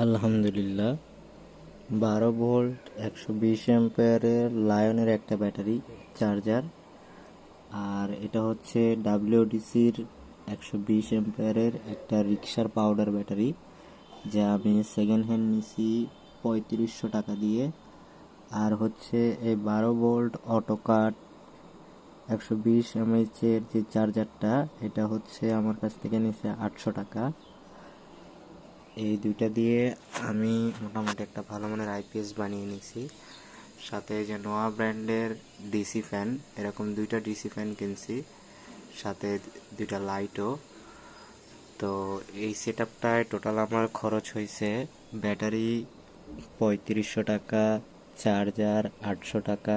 আলহামদুলিল্লাহ। বারো ভোল্ট, একশো বিশ অ্যাম্পেয়ারের লায়নের একটা ব্যাটারি, চার্জার। আর এটা হচ্ছে ডাব্লিউডিসির একশো বিশ অ্যাম্পেয়ারের একটা রিক্সার পাউডার ব্যাটারি, যা আমি সেকেন্ড হ্যান্ড নিছি পঁয়ত্রিশশো টাকা দিয়ে। আর হচ্ছে এই বারো ভোল্ট অটো কাট একশো বিশ এমএইচের যে চার্জারটা, এটা হচ্ছে আমার কাছ থেকে নিছে আটশো টাকা। এই দুইটা দিয়ে আমি মোটামুটি একটা ভালো মানের আইপিএস বানিয়ে নিছি সাথে যে নোয়া ব্র্যান্ডের ডিসি ফ্যান এরকম দুইটা ডিসি ফ্যান কিনছি। সাথে দুইটা লাইটও তো এই সেট আপটায় টোটাল আমার খরচ হয়েছে ব্যাটারি পঁয়ত্রিশশো টাকা চার্জার আটশো টাকা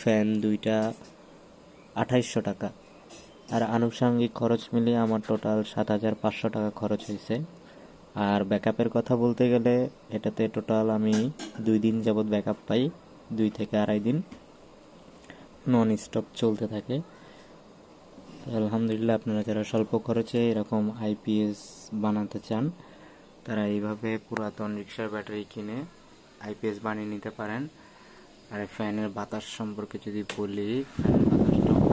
ফ্যান দুইটা আঠাইশশো টাকা। আর আনুষঙ্গিক খরচ মিলিয়ে আমার টোটাল সাত হাজার পাঁচশো টাকা খরচ হয়েছে। আর ব্যাকআপের কথা বলতে গেলে এটাতে টোটাল আমি দুই দিন যাবৎ ব্যাকআপ পাই, দুই থেকে আড়াই দিন। নন স্টপ চলতে থাকে। আলহামদুলিল্লাহ আপনারা যারা স্বল্প খরচে এরকম আইপিএস বানাতে চান, তারা এইভাবে পুরাতন রিক্সার ব্যাটারি কিনে আইপিএস বানিয়ে নিতে পারেন। আর ফ্যানের বাতাস সম্পর্কে যদি বলি, ফ্যানের